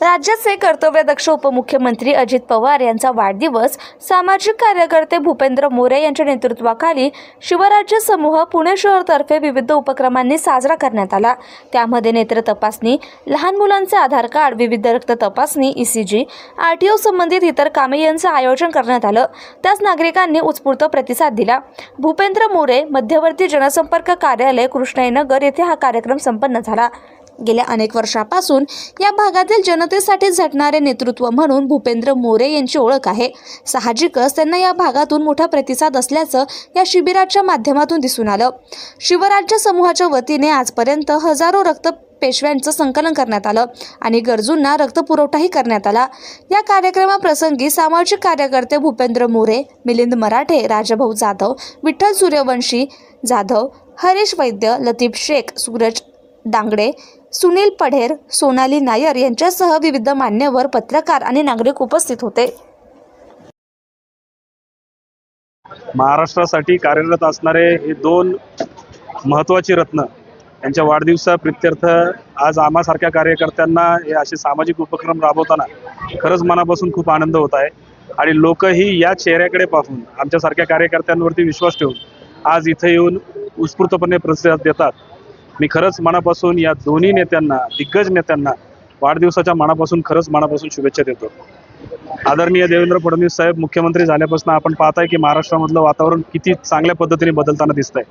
राज्याचे कर्तव्यदक्ष उपमुख्यमंत्री अजित पवार यांचा वाढदिवस सामाजिक कार्यकर्ते भूपेंद्र मोरे यांच्या नेतृत्वाखाली शिवराज्य समूह पुणे शहरतर्फे विविध उपक्रमांनी साजरा करण्यात आला. त्यामध्ये नेत्र तपासणी लहान मुलांचे आधार कार्ड विविध रक्त तपासणी E C G R T O संबंधित इतर कामे यांचं आयोजन करण्यात आलं. त्यास नागरिकांनी उत्स्फूर्त प्रतिसाद दिला. भूपेंद्र मोरे मध्यवर्ती जनसंपर्क कार्यालय कृष्णाईनगर येथे हा कार्यक्रम संपन्न झाला. गेल्या अनेक वर्षापासून या भागातील जनतेसाठी झटणारे नेतृत्व म्हणून भूपेंद्र मोरे यांची ओळख आहे. साहजिकच त्यांना या भागातून मोठा प्रतिसाद असल्याचं या शिबिराच्या माध्यमातून दिसून आलं. शिवराज्य समूहाच्या वतीने आजपर्यंत हजारो रक्त पेशव्यांचं संकलन करण्यात आलं आणि गरजूंना रक्तपुरवठाही करण्यात आला. या कार्यक्रमाप्रसंगी सामाजिक कार्यकर्ते भूपेंद्र मोरे मिलिंद मराठे राजभाऊ जाधव विठ्ठल सूर्यवंशी जाधव हरीश वैद्य लतीफ शेख सूरज दांगडे सुनील पढेर सोनाली नायर यांच्यासह विविध मान्यवर पत्रकार आणि नागरिक उपस्थित होते. महाराष्ट्रासाठी कार्यरत असणारे हे दोन महत्त्वाची रत्न यांच्या वाढदिवसा प्रित्यर्थ आज आम्हासारख्या कार्यकर्त्यांना हे असे सामाजिक उपक्रम राबवताना खरंच मनापासून खूप आनंद होत आहे. आणि लोकही या चेहऱ्याकडे पाहून आमच्यासारख्या कार्यकर्त्यांवरती विश्वास ठेवून आज इथे येऊन उत्स्फूर्तपणे प्रतिसाद देतात. मी खरंच मनापासून या दोन्ही नेत्यांना दिग्गज नेत्यांना वाढदिवसाच्या मनापासून खरंच मनापासून शुभेच्छा देतो. आदरणीय देवेंद्र फडणवीस साहेब मुख्यमंत्री झाल्यापासून आपण पाहताय की महाराष्ट्रामधलं वातावरण किती चांगल्या पद्धतीने बदलताना दिसतंय.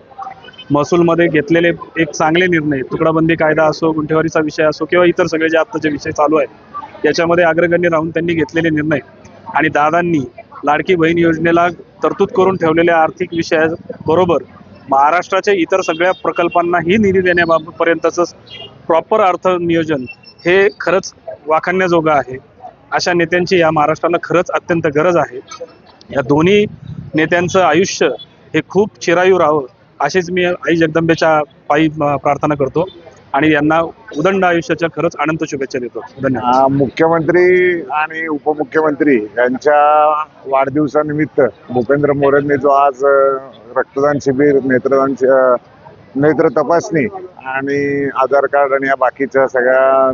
महसूलमध्ये घेतलेले एक चांगले निर्णय तुकडाबंदी कायदा असो गुंठेवारीचा विषय असो किंवा इतर सगळे जे आता जे विषय चालू आहेत याच्यामध्ये अग्रगण्य राहून त्यांनी घेतलेले निर्णय आणि दादांनी लाडकी बहीण योजनेला तरतूद करून ठेवलेल्या आर्थिक विषयाबरोबर महाराष्ट्राच्या इतर सगळ्या प्रकल्पांनाही निधी देण्यापर्यंतचं प्रॉपर अर्थ नियोजन हे खरंच वाखाणण्याजोगं आहे. अशा नेत्यांची या महाराष्ट्राला खरंच अत्यंत गरज आहे. या दोन्ही नेत्यांचं आयुष्य हे खूप चिरायू राहावं अशीच मी आई जगदंबेच्या पायी प्रार्थना करतो आणि यांना उदंड आयुष्याच्या खरंच अनंत शुभेच्छा देतो. धन्यवाद. मुख्यमंत्री आणि उपमुख्यमंत्री यांच्या वाढदिवसानिमित्त भूपेंद्र मोरेंनी जो आज रक्तदान शिबिर नेत्रदान नेत्र तपासणी आणि आधार कार्ड आणि या बाकीच्या सगळ्या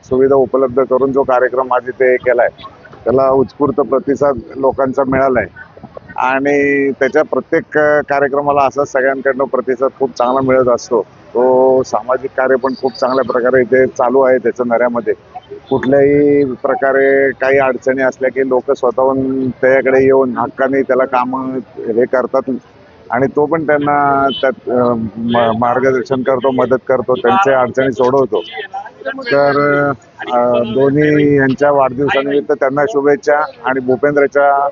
सुविधा उपलब्ध करून जो कार्यक्रम आज इथे केलाय त्याला उत्स्फूर्त प्रतिसाद लोकांचा मिळालाय. आणि त्याच्या प्रत्येक कार्यक्रमाला असा सगळ्यांकडनं प्रतिसाद खूप चांगला मिळत असतो. तो सामाजिक कार्य पण खूप चांगल्या प्रकारे इथे चालू आहे त्याच्या नऱ्यामध्ये. कुठल्याही प्रकारे काही अडचणी असल्या की लोक स्वतःहून त्याच्याकडे येऊन हक्काने त्याला कामं हे करतात. आणि तो पण त्यांना त्यात म- मार्गदर्शन करतो मदत करतो त्यांच्या अडचणी सोडवतो. तर दोन्ही यांच्या वाढदिवसानिमित्त त्यांना शुभेच्छा आणि भूपेंद्रच्या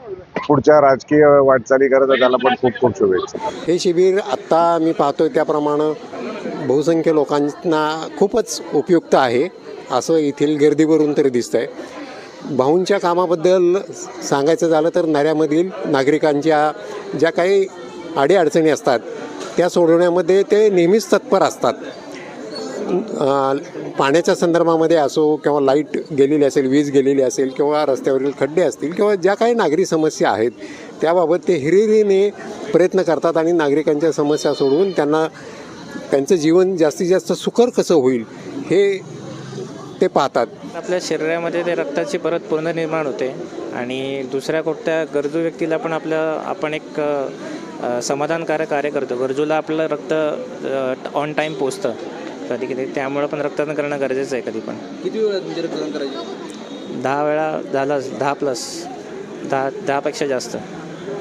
पुढच्या राजकीय वाटचाली करत त्याला पण खूप खूप शुभेच्छा. हे शिबिर आत्ता मी पाहतोय त्याप्रमाणे बहुसंख्य लोकांना खूपच उपयुक्त आहे. असं येथील गर्दीवरून तरी दिसतंय. भाऊंच्या कामाबद्दल सांगायचं झालं तर नऱ्यामधील नागरिकांच्या ज्या काही अडीअडचणी असतात. त्या सोडवण्यामध्ये ते नेहमीच तत्पर असतात. पाण्याच्या संदर्भामध्ये असो किंवा लाइट गेलेली असेल वीज गेलेली असेल किंवा रस्त्यावरील खड्डे असतील किंवा ज्या काही नागरी समस्या आहेत त्याबाबत ते हिरिरीने प्रयत्न करतात आणि नागरिकांच्या समस्या सोडवून त्यांना त्यांचं जीवन जास्तीत जास्त सुकर कसं होईल हे ते पाहतात. आपल्या शरीरामध्ये ते रक्ताची परत पुनर्निर्माण होते आणि दुसऱ्या कोणत्या गरजू व्यक्तीला पण आपलं आपण एक समाधानकारक कार्य करतो. गरजूला आपलं रक्त ऑन टाईम पोचतं. कधी कधी त्यामुळं पण रक्तदान करणं गरजेचं आहे कधी पण. किती वेळा तुमचे रक्तदान करायचे? दहा वेळा झालं दहा प्लस दहा दहापेक्षा जास्त.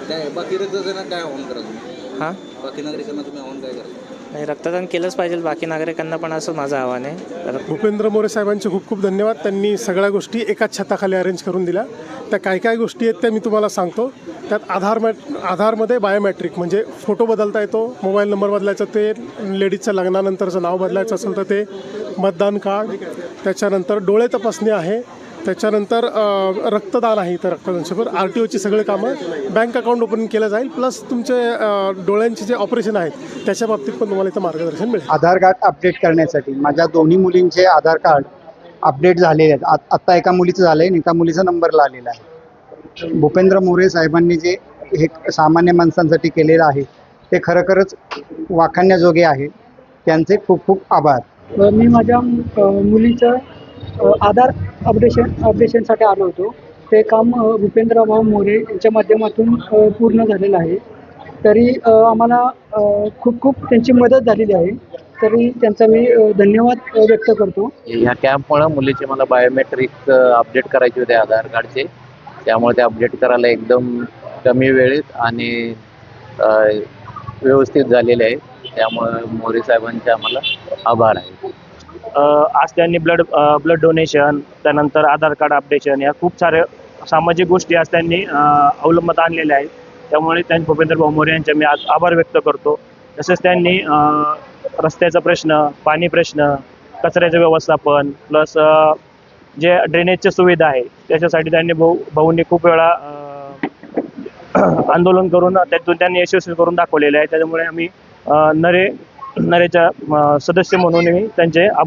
काय बाकी रक्तदाना काय आव्हान करा तुम्ही? हां? बाकी नागरिकांना तुम्ही आव्हान काय करा आणि रक्तदान केलंच पाहिजे बाकी नागरिकांना पण असं माझं आव्हान आहे. तर भूपेंद्र मोरे साहेबांचे खूप खूप धन्यवाद. त्यांनी सगळ्या गोष्टी एकाच छताखाली अरेंज करून दिल्या. त्या काय काय गोष्टी आहेत त्या मी तुम्हाला सांगतो. त्यात आधार मॅट आधारमध्ये बायोमॅट्रिक म्हणजे फोटो बदलता येतो. मोबाईल नंबर बदलायचा ते लेडीजचं लग्नानंतरचं नाव बदलायचं असेल तर ते मतदान कार्ड त्याच्यानंतर डोळे तपासणी आहे. त्याच्यानंतर अ, रक्तदान आहे इथं रक्तदान शिबिर आर टी ओची सगळे कामं बँक अकाउंट ओपनिंग केलं जाईल प्लस तुमचे अ, डोळ्यांचे जे ऑपरेशन आहेत त्याच्या बाबतीत पण तुम्हाला इथं मार्गदर्शन मिळेल. आधार कार्ड अपडेट करण्यासाठी माझ्या दोन्ही मुलींचे आधार कार्ड अपडेट झालेले आहेत. आत- आत्ता एका मुलीचं झालं आहे आणि एका मुलीचा नंबरला आलेला आहे. भूपेंद्र मोरे साहेबांनी जे हे सामान्य माणसांसाठी केलेलं आहे ते खरोखरच वाखाणण्याजोगे आहे. त्यांचे खूप खूप आभार. मी माझ्या अ, मुलीचं आधार अपडेशन अपडेशनसाठी आलो होतो. ते काम भूपेंद्रभाऊ मोरे यांच्या माध्यमातून पूर्ण झालेलं आहे. तरी आम्हाला खूप खूप त्यांची मदत झालेली आहे. तरी त्यांचा मी धन्यवाद व्यक्त करतो. ह्या कॅम्पमुळं मुलीचे मला बायोमेट्रिक अपडेट करायचे होते आधार कार्डचे. त्यामुळे ते अपडेट करायला एकदम कमी वेळेत आणि व्यवस्थित झालेले आहे. त्यामुळे मोरे साहेबांचे आम्हाला आभार आहे. आज त्यांनी ब्लड ब्लड डोनेशन त्यानंतर आधार कार्ड अपडेशन या खूप साऱ्या सामाजिक गोष्टी आज त्यांनी अवलंबात आणलेल्या आहेत. त्यामुळे त्यांनी भूपेंद्र भाऊ मोरे यांचे मी आज आभार व्यक्त करतो. तसेच त्यांनी रस्त्याचा प्रश्न पाणी प्रश्न कचऱ्याचं व्यवस्थापन प्लस जे ड्रेनेजच्या सुविधा आहे त्याच्यासाठी त्यांनी भाऊ भाऊंनी खूप वेळा आंदोलन करून त्यातून त्यांनी यशस्वी करून दाखवलेले आहे. त्याच्यामुळे आम्ही नरे नरेच्या सदस्य म्हणूनही त्यांचे